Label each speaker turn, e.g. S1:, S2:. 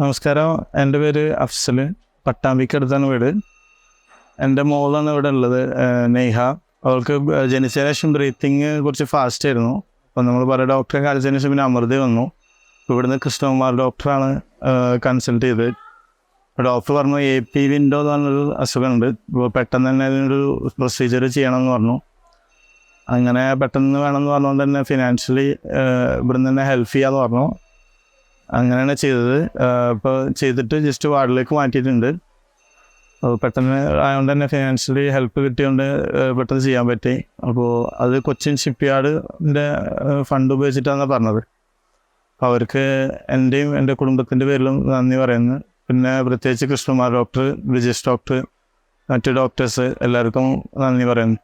S1: നമസ്കാരം. എന്റെ പേര് അഫ്സൽ. പട്ടാമ്പിക്ക് അടുത്താണ് വീട്. എന്റെ മോളാണ് ഇവിടെ ഉള്ളത് നെയ്ഹ. അവൾക്ക് ജനിച്ചതിന് ശേഷം ബ്രീത്തിങ് കുറച്ച് ഫാസ്റ്റ് ആയിരുന്നു. അപ്പം നമ്മൾ പല ഡോക്ടറെ കാണിച്ചതിന് ശേഷം പിന്നെ അമൃത വന്നു. ഇവിടുന്ന് കൃഷ്ണകുമാർ ഡോക്ടറാണ് കൺസൾട്ട് ചെയ്തത്. ഡോക്ടർ പറഞ്ഞു എ പി വിൻഡോ എന്ന് പറഞ്ഞൊരു അസുഖമുണ്ട്. ഇപ്പോൾ പെട്ടെന്ന് തന്നെ അതിനൊരു പ്രൊസീജിയർ ചെയ്യണമെന്ന് പറഞ്ഞു. അങ്ങനെ പെട്ടെന്ന് വേണമെന്ന് പറഞ്ഞുകൊണ്ട് തന്നെ ഫിനാൻഷ്യലി ഇവിടുന്ന് തന്നെ ഹെൽപ്പ് ചെയ്യാമെന്ന് പറഞ്ഞു. അങ്ങനെയാണ് ചെയ്തത്. ഇപ്പോൾ ചെയ്തിട്ട് ജസ്റ്റ് വാർഡിലേക്ക് മാറ്റിയിട്ടുണ്ട്. പെട്ടെന്ന് ആയതുകൊണ്ട് തന്നെ ഫിനാൻഷ്യലി ഹെൽപ്പ് കിട്ടിയതുകൊണ്ട് പെട്ടെന്ന് ചെയ്യാൻ പറ്റി. അപ്പോൾ അത് കൊച്ചിൻ ഷിപ്പ് യാർഡിന്റെ ഫണ്ട് ഉപയോഗിച്ചിട്ടാണ് പറഞ്ഞത്. അവർക്ക് എന്റെയും എന്റെ കുടുംബത്തിന്റെ പേരിലും നന്ദി പറയുന്നു. പിന്നെ പ്രത്യേകിച്ച് കൃഷ്ണകുമാർ ഡോക്ടർ ബ്രിജേഷ് ഡോക്ടർ മറ്റു ഡോക്ടേഴ്സ് എല്ലാവർക്കും നന്ദി പറയുന്നു.